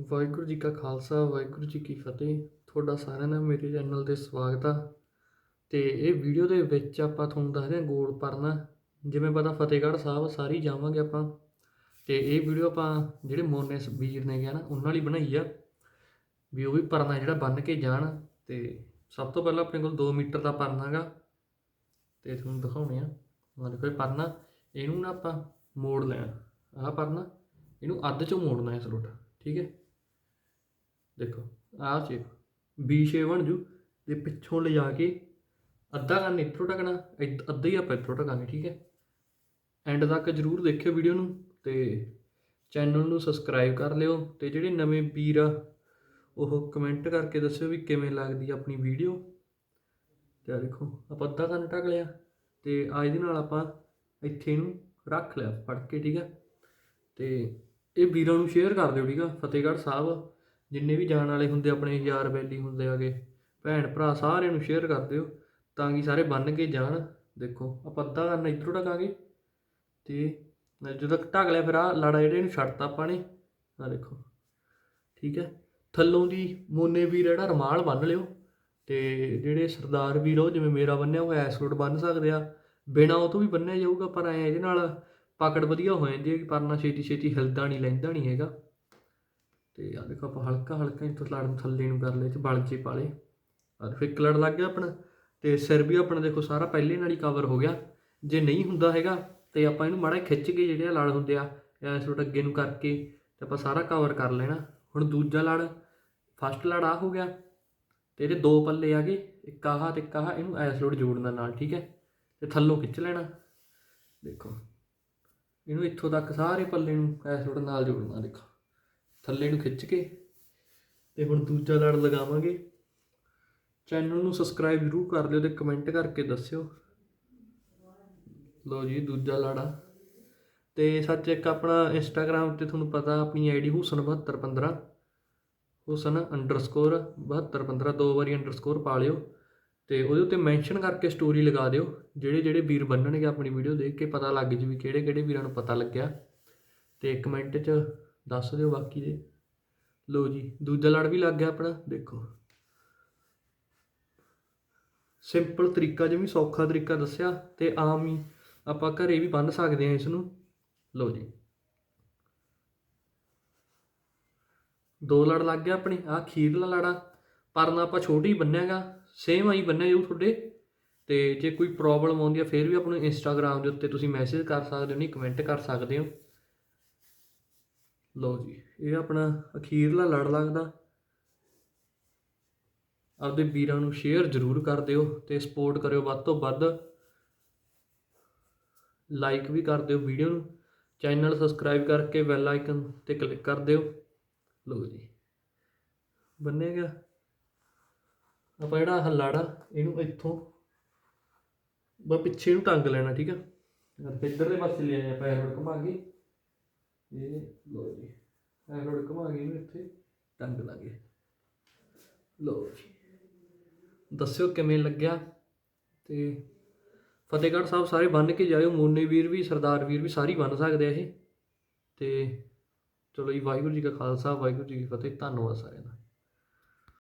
ਵਾਹਿਗੁਰੂ ਜੀ ਕਾ ਖਾਲਸਾ, ਵਾਹਿਗੁਰੂ ਜੀ ਕੀ ਫਤਿਹ। ਤੁਹਾਡਾ ਸਾਰਿਆਂ ਦਾ ਮੇਰੇ ਚੈਨਲ ਤੇ ਸਵਾਗਤ ਆ। ਤੇ ਇਹ ਵੀਡੀਓ ਦੇ ਵਿੱਚ ਆਪਾਂ ਤੁਹਾਨੂੰ ਦੱਸਦੇ ਹਾਂ ਗੋਲ ਪਰਨਾ। ਜਿਵੇਂ ਪਤਾ ਫਤਿਹਗੜ੍ਹ ਸਾਹਿਬ, ਸਾਰੀ ਜਾਵਾਂਗੇ ਆਪਾਂ। ਤੇ ਇਹ ਵੀਡੀਓ ਆਪਾਂ ਜਿਹੜੇ ਮੋਨੇ ਵੀਰ ਨੇ ਗਿਆ ਨਾ, ਉਹਨਾਂ ਲਈ ਬਣਾਈ ਆ। ਵੀ ਉਹ ਵੀ ਪਰਨਾ ਜਿਹੜਾ ਬੰਨ ਕੇ ਜਾਣ। ਤੇ ਸਭ ਤੋਂ ਪਹਿਲਾਂ ਆਪਣੇ ਕੋਲ 2 ਮੀਟਰ ਦਾ ਪਰਨਾ ਗਾ। ਤੇ ਤੁਹਾਨੂੰ ਦਿਖਾਉਣੇ ਆ। ਆਹ ਦੇਖੋ ਇਹ ਪਰਨਾ। ਇਹਨੂੰ ਨਾ ਆਪਾਂ ਮੋੜ ਲੈਣਾ। ਆਹ ਪਰਨਾ। ਇਹਨੂੰ ਅੱਧ ਚੋਂ ਮੋੜਨਾ ਇਸ ਰੋਟ। ਠੀਕ ਹੈ। ਦੇਖੋ, ਆਹ ਚੇਪ ਬੀ ਸ਼ੇਪ ਬਣ ਜੂ। ਤੇ ਪਿੱਛੋਂ ਲਿਜਾ ਕੇ ਅੱਧਾ ਕੰਨ ਇੱਥੋਂ ਟਕਣਾ ਅੱਧਾ ਹੀ ਆਪਾਂ ਇੱਥੋਂ ਟਕਾਂਗੇ ਠੀਕ ਹੈ? ਐਂਡ ਤੱਕ ਜਰੂਰ ਦੇਖਿਓ ਵੀਡੀਓ ਨੂੰ ਤੇ ਚੈਨਲ ਨੂੰ ਸਬਸਕ੍ਰਾਈਬ ਕਰ ਲਿਓ ਤੇ ਜਿਹੜੇ ਨਵੇਂ ਵੀਰ ਆ, ਉਹ ਕਮੈਂਟ ਕਰਕੇ ਦੱਸਿਓ ਵੀ ਕਿਵੇਂ ਲੱਗਦੀ ਆਪਣੀ ਵੀਡੀਓ ਤੇ ਆ ਦੇਖੋ, ਆਪਾਂ ਅੱਧਾ ਕੰਨ ਟਕ ਲਿਆ ਤੇ ਆ ਇਹਦੇ ਨਾਲ ਆਪਾਂ ਇੱਥੇ ਇਹਨੂੰ ਰੱਖ ਲਿਆ, ਫੜ ਕੇ, ਠੀਕ ਹੈ? ਤੇ ਇਹ ਵੀਰਾਂ ਨੂੰ ਸ਼ੇਅਰ ਕਰ ਦਿਓ, ਠੀਕ ਆ? ਫਤਿਹਗੜ੍ਹ ਸਾਹਿਬ। ਜਿੰਨੇ ਵੀ ਜਾਣ ਵਾਲੇ ਹੁੰਦੇ ਆਪਣੇ ਯਾਰ ਬੈਲੀ ਹੁੰਦੇ ਆਗੇ, ਭੈਣ ਭਰਾ ਸਾਰਿਆਂ ਨੂੰ ਸ਼ੇਅਰ ਕਰ ਦਿਓ, ਤਾਂ ਕਿ ਸਾਰੇ ਬੰਨ ਕੇ ਜਾਣ। ਦੇਖੋ, ਆਪਾਂ ਅੱਧਾ ਕਰਨਾ ਇੱਧਰੋਂ ਟਕਾਂਗੇ। ਤੇ ਜਦੋਂ ਤੱਕ ਢਕ ਲਿਆ ਫਿਰ ਆ ਲੜਾ ਜਿਹੜੇ ਨੂੰ ਛੱਡਤਾ ਆਪਾਂ ਨੇ। ਆ ਦੇਖੋ, ਠੀਕ ਹੈ? ਥੱਲੋਂ ਦੀ ਮੋਨੇ ਵੀਰ ਜਿਹੜਾ ਰਮਾਲ ਬੰਨ ਲਿਓ। ਤੇ ਜਿਹੜੇ ਸਰਦਾਰ ਵੀਰ ਉਹ ਜਿਵੇਂ ਮੇਰਾ ਬੰਨਿਆ ਹੋਇਆ ਐਸ ਰੋਡ ਬੰਨ ਸਕਦੇ ਆ। ਬਿਨਾ ਉਹ ਤੋਂ ਵੀ ਬੰਨਿਆ ਜਾਊਗਾ, ਪਰ ਐ ਇਹਦੇ ਨਾਲ ਪਕੜ ਵਧੀਆ ਹੋ ਜਾਂਦੀ ਹੈ ਕਿ ਪਰਨਾ ਛੇਤੀ ਛੇਤੀ ਹਿਲਦਾ ਨਹੀਂ, ਲੈਂਦਾ ਨਹੀਂ ਹੈਗਾ। ਤੇ ਆ ਦੇਖੋ ਆਪਾਂ ਹਲਕਾ ਹਲਕਾ ਹੀ ਲੜ ਨੂੰ ਥੱਲੇ ਨੂੰ ਕਰ ਲਏ 'ਚ ਬਲ ਜੇ ਪਾਲੇ ਆ ਫਿਰ ਇੱਕ ਲੜ ਲੱਗ ਗਿਆ ਆਪਣਾ, ਤੇ ਸਿਰ ਵੀ ਆਪਣਾ ਦੇਖੋ ਸਾਰਾ ਪਹਿਲੇ ਨਾਲ ਹੀ ਕਵਰ ਹੋ ਗਿਆ। ਜੇ ਨਹੀਂ ਹੁੰਦਾ ਹੈਗਾ, ਤੇ ਆਪਾਂ ਇਹਨੂੰ ਮਾੜਾ ਖਿੱਚ ਕੇ ਜਿਹੜੇ ਆ ਲੜ ਹੁੰਦੇ ਆ ਐਸ ਰੋਟ ਅੱਗੇ ਨੂੰ ਕਰਕੇ ਤੇ ਆਪਾਂ ਸਾਰਾ ਕਵਰ ਕਰ ਲੈਣਾ। ਹੁਣ ਦੂਜਾ ਲੜ ਫਸਟ ਲੜ ਆ ਹੋ ਗਿਆ, ਤੇ ਇਹਦੇ ਦੋ ਪੱਲੇ ਆ ਗਏ, ਇੱਕ ਆਹ ਤੇ ਇੱਕ ਆਹ, ਇਹਨੂੰ ਐਸ ਰੋਡ ਜੋੜਨਾ ਨਾਲ, ਠੀਕ ਹੈ? ਤੇ ਥੱਲੋਂ ਖਿੱਚ ਲੈਣਾ। ਦੇਖੋ, ਇਹਨੂੰ ਇੱਥੋਂ ਤੱਕ ਸਾਰੇ ਪੱਲੇ ਨੂੰ ਐਸ ਰੋਡ ਨਾਲ ਜੋੜਨਾ, ਦੇਖੋ। ਥੱਲੇ ਨੂੰ ਖਿੱਚ ਕੇ ਤੇ ਹੁਣ ਦੂਜਾ ਲੜ ਲਗਾਵਾਂਗੇ। ਚੈਨਲ ਨੂੰ ਸਬਸਕ੍ਰਾਈਬ ਜ਼ਰੂਰ ਕਰ ਲਿਓ ਤੇ ਕਮੈਂਟ ਕਰਕੇ ਦੱਸਿਓ। ਲੋ ਜੀ, ਦੂਜਾ ਲੜਾ। ਤੇ ਸੱਚ ਇੱਕ ਆਪਣਾ ਇੰਸਟਾਗ੍ਰam ਤੇ ਤੁਹਾਨੂੰ ਪਤਾ, ਆਪਣੀ ਆਈਡੀ ਹੁਸਨ7215 ਹੁਸਨ ਅੰਡਰਸਕੋਰ 7215 ਦੋ ਵਾਰੀ ਅੰਡਰਸਕੋਰ ਪਾ ਲਿਓ। ਤੇ ਉਹਦੇ ਉੱਤੇ ਮੈਂਸ਼ਨ ਕਰਕੇ ਸਟੋਰੀ ਲਗਾ ਦਿਓ। ਜਿਹੜੇ ਜਿਹੜੇ ਵੀਰ ਬੰਨਣਗੇ ਆਪਣੀ ਵੀਡੀਓ ਦੇਖ ਕੇ ਪਤਾ ਲੱਗ ਜੂ ਵੀ ਕਿਹੜੇ ਕਿਹੜੇ ਵੀਰਾਂ ਨੂੰ ਪਤਾ ਲੱਗਿਆ। ਤੇ ਕਮੈਂਟ 'ਚ ਦੱਸ ਦਿਓ ਬਾਕੀ ਦੇ। ਲੋ ਜੀ, ਦੂਜਾ ਲੜ ਵੀ ਲੱਗ ਗਿਆ ਆਪਣਾ, ਦੇਖੋ। ਸਿੰਪਲ ਤਰੀਕਾ ਜਿਵੇਂ ਸੌਖਾ ਤਰੀਕਾ ਦੱਸਿਆ ਤੇ ਆਮ ਹੀ ਆਪਾਂ ਘਰੇ ਵੀ ਬੰਨ ਸਕਦੇ ਹਾਂ ਇਸ ਨੂੰ ਲੋ ਜੀ। ਦੋ ਲੜ ਲੱਗ ਗਿਆ ਆਪਣੇ ਆ ਖੀਰਲਾ ਲੜਾ। ਪਰਨਾ ਆਪਾਂ ਛੋਟੀ ਬੰਨਿਆਗਾ ਸੇਮ ਆਈ ਬੰਨਿਆ ਜਾਊ ਤੁਹਾਡੇ। ਤੇ ਜੇ ਕੋਈ ਪ੍ਰੋਬਲਮ ਆਉਂਦੀ ਆ, ਫਿਰ ਵੀ ਆਪਾਂ ਨੂੰ ਇੰਸਟਾਗ੍ਰam ਦੇ ਉੱਤੇ ਤੁਸੀਂ ਮੈਸੇਜ ਕਰ ਸਕਦੇ ਹੋ, ਨਹੀਂ ਕਮੈਂਟ ਕਰ ਸਕਦੇ ਹੋ। ਲਓ ਜੀ, ਇਹ ਆਪਣਾ ਅਖੀਰਲਾ ਲੜ ਲੱਗਦਾ। ਆਪਦੇ ਵੀਰਾਂ ਨੂੰ ਸ਼ੇਅਰ ਜ਼ਰੂਰ ਕਰ ਦਿਓ ਤੇ ਸਪੋਰਟ ਕਰਿਓ ਵੱਧ ਤੋਂ ਵੱਧ। ਲਾਈਕ ਵੀ ਕਰ ਦਿਓ ਵੀਡੀਓ ਨੂੰ ਚੈਨਲ ਸਬਸਕ੍ਰਾਈਬ ਕਰਕੇ ਬੈਲ ਆਈਕਨ ਤੇ ਕਲਿੱਕ ਕਰ ਦਿਓ। ਲਓ ਜੀ ਬੰਨੇਗਾ ਆਪਾਂ ਜਿਹੜਾ ਆਹ ਲਾੜਾ ਇਹਨੂੰ ਇੱਥੋਂ ਬਸ ਪਿੱਛੇ ਨੂੰ ਟੰਗ ਲੈਣਾ, ਠੀਕ ਆ? ਫਿਰ ਇੱਧਰਲੇ ਪਾਸੇ ਲੈ ਆਇਆ ਪੈਰ ਨੂੰ ਘੁਮਾ ਕੇ। ਇਹ ਲੋ ਜੀ। ਪੈਰ ਨੂੰ ਘੁਮਾ ਕੇ ਇਹਨੂੰ ਇੱਥੇ। ਟੰਗ ਲਾਂਗੇ ਲੋ ਜੀ। ਦੱਸਿਓ ਕਿਵੇਂ ਲੱਗਿਆ? ਤੇ ਫਤਿਹਗੜ੍ਹ ਸਾਹਿਬ ਸਾਰੇ ਬੰਨ ਕੇ ਜਾਇਓ। ਮੋਨੇ ਵੀਰ ਵੀ, ਸਰਦਾਰ ਵੀਰ ਵੀ ਸਾਰੀ ਬੰਨ ਸਕਦੇ ਆ ਇਹ। ਤੇ ਚਲੋ ਜੀ, ਵਾਹਿਗੁਰੂ ਜੀ ਕਾ ਖਾਲਸਾ, ਵਾਹਿਗੁਰੂ ਜੀ ਕੀ ਫਤਿਹ। ਧੰਨਵਾਦ ਸਾਰਿਆਂ ਦਾ।